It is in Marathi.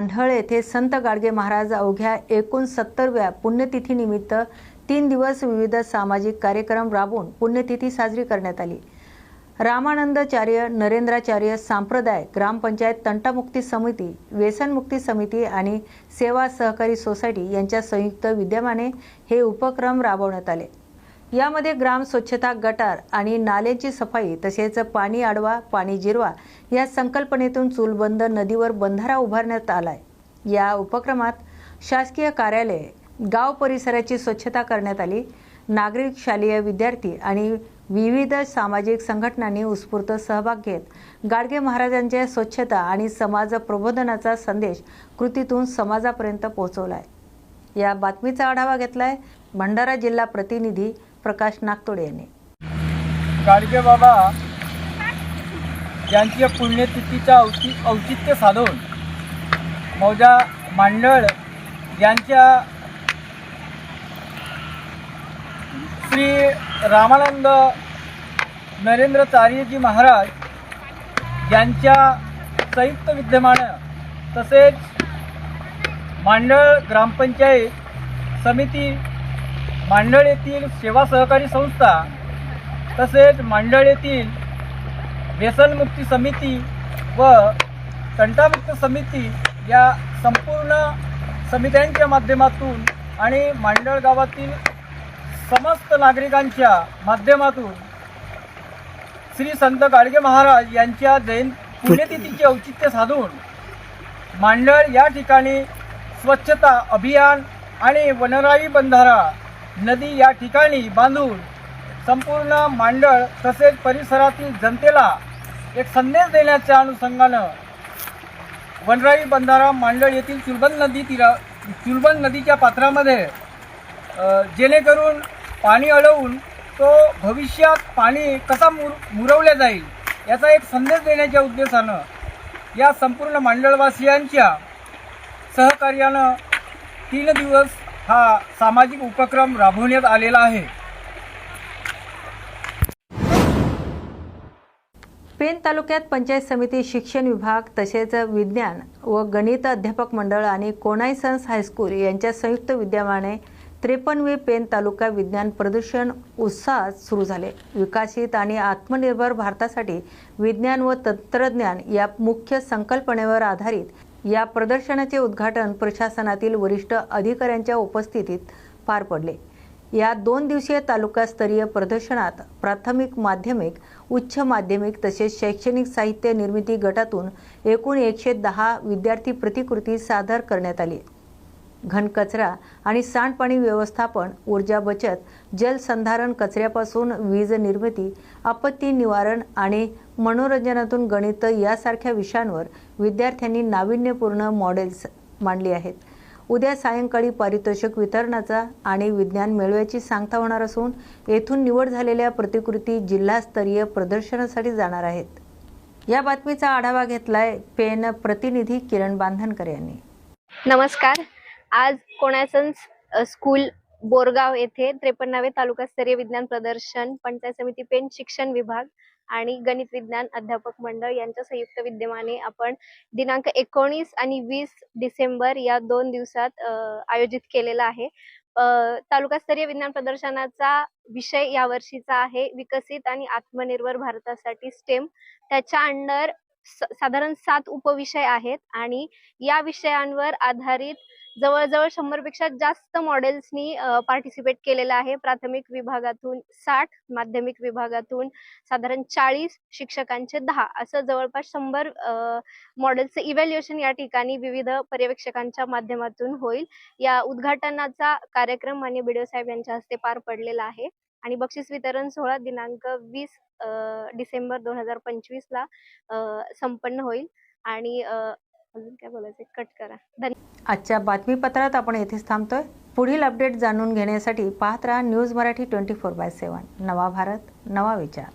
आंधळ येथे संत गाडगे महाराज अवघ्या एकोणसत्तरव्या पुण्यतिथीनिमित्त तीन दिवस विविध सामाजिक कार्यक्रम राबवून पुण्यतिथी साजरी करण्यात आली. रामानंदाचार्य नरेंद्राचार्य सांप्रदाय ग्रामपंचायत तंटामुक्ती समिती व्यसनमुक्ती समिती आणि सेवा सहकारी सोसायटी यांच्या संयुक्त विद्यमाने हे उपक्रम राबवण्यात आले. यामध्ये ग्राम स्वच्छता गटार आणि नाल्यांची सफाई तसेच पाणी आडवा पाणी जिरवा या संकल्पनेतून चूलबंद नदीवर बंधारा उभारण्यात आलाय. या उपक्रमात शासकीय कार्यालय गाव परिसराची स्वच्छता करण्यात आली नागरिक शालेय विद्यार्थी आणि विविध सामाजिक संघटनांनी उत्स्फूर्त सहभाग घेत गाडगे महाराजांच्या स्वच्छता आणि समाज प्रबोधनाचा संदेश कृतीतून समाजापर्यंत पोहोचवलाय. या बातमीचा आढावा घेतलाय भंडारा जिल्हा प्रतिनिधी प्रकाश नागतोडे यांनी. गाडगे बाबा यांच्या पुण्यतिथीच्या औचि औचित्य साधून मौजा मांडळ यांच्या श्री रामानंद नरेंद्र चार्यजी महाराज यांच्या संयुक्त विद्यमानं तसेच मांडळ ग्रामपंचायत समिती मांडळ येथील सेवा सहकारी संस्था तसेच मांडळ येथील व्यसनमुक्ती समिती व तंटामुक्त समिती या संपूर्ण समित्यांच्या माध्यमातून आणि मांडळ गावातील समस्त नागरिकांच्या माध्यमातून श्री संत गाडगे महाराज यांच्या जयंत पुण्यतिथीचे औचित्य साधून मांडळ या ठिकाणी स्वच्छता अभियान आणि वनराई बंधारा नदी या ठिकाणी बांधून संपूर्ण मांडळ तसेच परिसरातील जनतेला एक संदेश देण्याच्या अनुषंगानं वनराई बंधारा मांडळ येथील चुलबन नदी तीरा चुलबन नदीच्या पात्रामध्ये जेणेकरून पाणी अडवून तो भविष्यात पाणी कसा मुर मुरवल्या जाईल याचा एक संदेश देण्याच्या उद्देशानं या संपूर्ण मांडळवासियांच्या सहकार्यानं तीन दिवस हा सामाजिक उपक्रम राबवण्यात आलेला आहे. पेन तालुक्यात पंचायत समिती शिक्षण विभाग तसेच विज्ञान व गणित अध्यापक मंडळ आणि कोणाई सन्स हायस्कूल यांच्या संयुक्त विद्यमाने त्रेपन्नवे पेन तालुका विज्ञान प्रदूषण उत्साहात सुरू झाले. विकसित आणि आत्मनिर्भर भारतासाठी विज्ञान व तंत्रज्ञान या मुख्य संकल्पनेवर आधारित या प्रदर्शनाचे उद्घाटन प्रशासनातील वरिष्ठ अधिकाऱ्यांच्या उपस्थितीत पार पडले. या दोन दिवसीय तालुकास्तरीय प्रदर्शनात प्राथमिक माध्यमिक उच्च माध्यमिक तसेच शैक्षणिक साहित्य निर्मिती गटातून एकूण एकशे दहा विद्यार्थी प्रतिकृती सादर करण्यात आली. घनकचरा आणि सांडपाणी व्यवस्थापन ऊर्जा बचत जलसंधारण कचऱ्यापासून वीज निर्मिती आपत्ती निवारण आणि मनोरंजनातून गणित यासारख्या विषयांवर विद्यार्थ्यांनी नाविन्यपूर्ण मॉडेल्स मांडली आहेत. उद्या सायंकाळी पारितोषिक वितरणाचा आणि विज्ञान मेळव्याची सांगता होणार असून येथून निवड झालेल्या प्रतिकृती जिल्हास्तरीय प्रदर्शनासाठी जाणार आहेत. या बातमीचा आढावा घेतलाय पेन प्रतिनिधी किरण बांधनकर यांनी. नमस्कार. आज कोणासन्स स्कूल बोरगाव येथे त्रेपन्नावे तालुकास्तरीय विज्ञान प्रदर्शन पंचायत समिती पेन शिक्षण विभाग आणि गणित विज्ञान अध्यापक मंडळ यांच्या संयुक्त विद्यमाने आपण दिनांक एकोणीस आणि वीस डिसेंबर या दोन दिवसात आयोजित केलेला आहे. तालुकास्तरीय विज्ञान प्रदर्शनाचा विषय यावर्षीचा आहे विकसित आणि आत्मनिर्भर भारतासाठी स्टेम त्याच्या अंडर साधारण सात उपविषय आहेत आणि या विषयांवर आधारित जवळजवळ शंभरपेक्षा जास्त मॉडेल्सनी पार्टिसिपेट केलेलं आहे. प्राथमिक विभागातून साठ माध्यमिक विभागातून साधारण चाळीस शिक्षकांचे दहा. असं जवळपास शंभर मॉडेलचं इव्हॅल्युएशन या ठिकाणी विविध पर्यवेक्षकांच्या माध्यमातून होईल. या उद्घाटनाचा कार्यक्रम मान्य बीडीओ साहेब यांच्या हस्ते पार पडलेला आहे. आणि बक्षीस वितरण सोहळा दिनांक वीस डिसेंबर दोन हजार पंचवीस ला संपन्न होईल. आणि अजून काय बोलायचं कट करा. धन्यवाद आजच्या बातमीपत्रात आपण येथेच थांबतोय. पुढील अपडेट जाणून घेण्यासाठी पाहत राहा news Marathi twenty four by seven. नवा भारत नवा विचार.